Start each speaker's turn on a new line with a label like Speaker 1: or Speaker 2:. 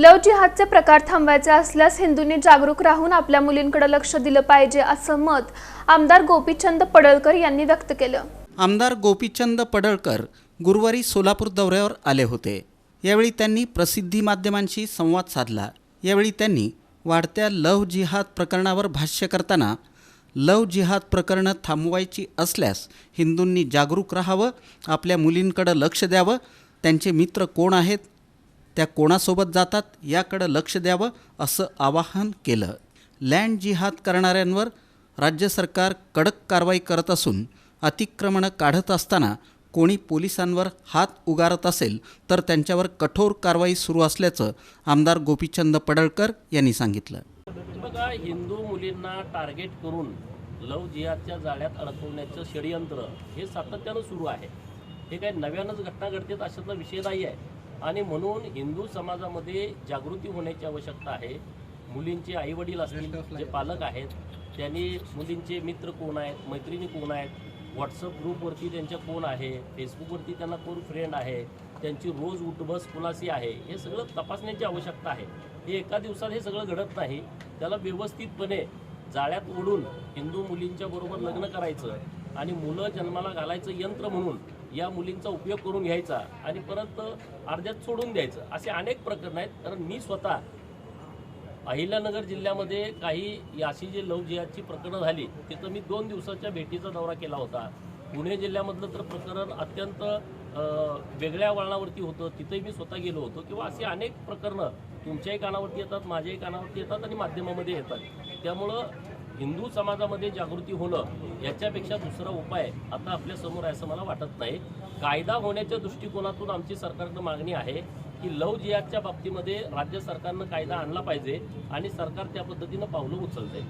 Speaker 1: लव जिहादचे प्रकार थांबवायचे असल्यास हिंदूंनी जागरूक राहून आपल्या मुलींकडे लक्ष दिलं पाहिजे असं मत आमदार गोपीचंद पडळकर यांनी व्यक्त केलं.
Speaker 2: आमदार गोपीचंद पडळकर गुरुवारी सोलापूर दौऱ्यावर आले होते. यावेळी त्यांनी प्रसिद्धी माध्यमांशी संवाद साधला. यावेळी त्यांनी वाढत्या लव जिहाद प्रकरणावर भाष्य करताना लव जिहाद प्रकरणं थांबवायची असल्यास हिंदूंनी जागरूक राहावं आपल्या मुलींकडं लक्ष द्यावं त्यांचे मित्र कोण आहेत त्या कोणासोबत जातात याकडं लक्ष द्यावं असं आवाहन केलं. लँड जिहाद करणाऱ्यांवर राज्य सरकार कडक कारवाई करत असून अतिक्रमणं काढत असताना कोणी पोलिसांवर हात उगारत असेल तर त्यांच्यावर कठोर कारवाई सुरू असल्याचं आमदार गोपीचंद पडळकर यांनी सांगितलं.
Speaker 3: बघा हिंदू मुलींना टार्गेट करून लव जिहादच्या जाळ्यात अडकवण्याचं षडयंत्र हे सातत्यानं सुरू आहे. हे काही नव्यानंच घटना घडतात अशातला विषय नाही आहे आणि म्हणून हिंदू समाजामध्ये जागृती होण्याची आवश्यकता आहे. मुलींचे आईवडील असतील जे पालक आहेत त्यांनी मुलींचे मित्र कोण आहेत मैत्रिणी कोण आहेत व्हॉट्सअप ग्रुपवरती त्यांच्या कोण आहे फेसबुकवरती त्यांना कोण फ्रेंड आहे त्यांची रोज उठबस कुणाशी आहे हे सगळं तपासण्याची आवश्यकता आहे. हे एका दिवसात हे सगळं घडत नाही. त्याला व्यवस्थितपणे जाळ्यात ओढून हिंदू मुलींच्या बरोबर लग्न करायचं आणि मुलं जन्माला घालायचं यंत्र म्हणून या मुलींचा उपयोग करून घ्यायचा आणि परत अर्ध्यात सोडून द्यायचं. असे अनेक प्रकरण आहेत. कारण मी स्वतः अहिल्यानगर जिल्ह्यामध्ये काही अशी जी लव जिहादची प्रकरणं झाली तिथं मी दोन दिवसाच्या भेटीचा दौरा केला होता. पुणे जिल्ह्यामधलं तर प्रकरण अत्यंत वेगळ्या वळणावरती होतं. तिथंही मी स्वतः गेलो होतो. किंवा असे अनेक प्रकरणं तुमच्याही कानावरती येतात माझ्याही कानावरती येतात आणि माध्यमामध्ये येतात. त्यामुळं हिंदू समाजामध्ये जागृती होणं याच्यापेक्षा दुसरा उपाय आता आपल्यासमोर आहे असं मला वाटत नाही. कायदा होण्याच्या दृष्टिकोनातून आमची सरकारकडे मागणी आहे की लव जिहादच्या बाबतीमध्ये राज्य सरकारनं कायदा आणला पाहिजे आणि सरकार त्या पद्धतीनं पावलं उचलते.